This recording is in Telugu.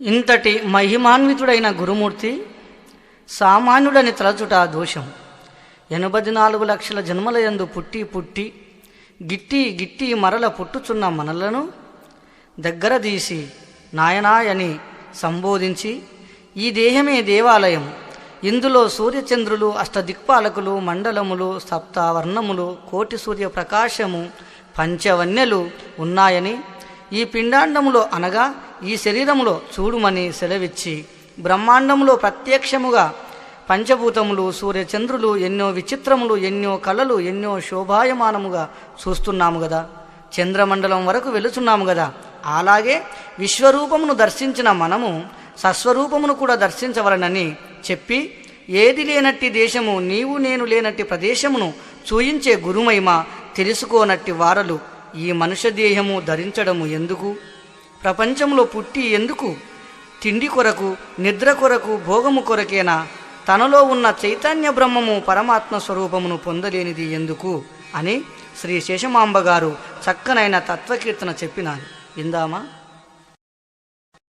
ఇంతటి మహిమాన్వితుడైన గురుమూర్తి సామాన్యుడని తలచుట దోషం. ఎనభై నాలుగు లక్షల జన్మలయందు పుట్టి పుట్టి గిట్టి గిట్టి మరల పుట్టుచున్న మనలను దగ్గర తీసి నాయనాయని సంబోధించి ఈ దేహమే దేవాలయం. ఇందులో సూర్యచంద్రులు అష్టదిక్పాలకులు మండలములు సప్తావర్ణములు కోటి సూర్య ప్రకాశము పంచవన్యలు ఉన్నాయని ఈ పిండాండములో అనగా ఈ శరీరములో చూడుమని సెలవిచ్చి బ్రహ్మాండములో ప్రత్యక్షముగా పంచభూతములు సూర్యచంద్రులు ఎన్నో విచిత్రములు ఎన్నో కళలు ఎన్నో శోభాయమానముగా చూస్తున్నాము కదా చంద్రమండలం వరకు వెళుచున్నాము కదా అలాగే విశ్వరూపమును దర్శించిన మనము సస్వరూపమును కూడా దర్శించవలనని చెప్పి ఏది లేనట్టి దేశము నీవు నేను లేనట్టి ప్రదేశమును చూయించే గురుమైమ తెలుసుకోనట్టి వారలు ఈ మనుష్య దేహము ధరించడము ఎందుకు? ప్రపంచంలో పుట్టి ఎందుకు? తిండి కొరకు నిద్ర కొరకు భోగము కొరకేనా? తనలో ఉన్న చైతన్య బ్రహ్మము పరమాత్మ స్వరూపమును పొందలేనిది ఎందుకు? అని శ్రీ శేషమాంబ గారు చక్కనైన తత్వకీర్తన చెప్పినారు. ఇందామా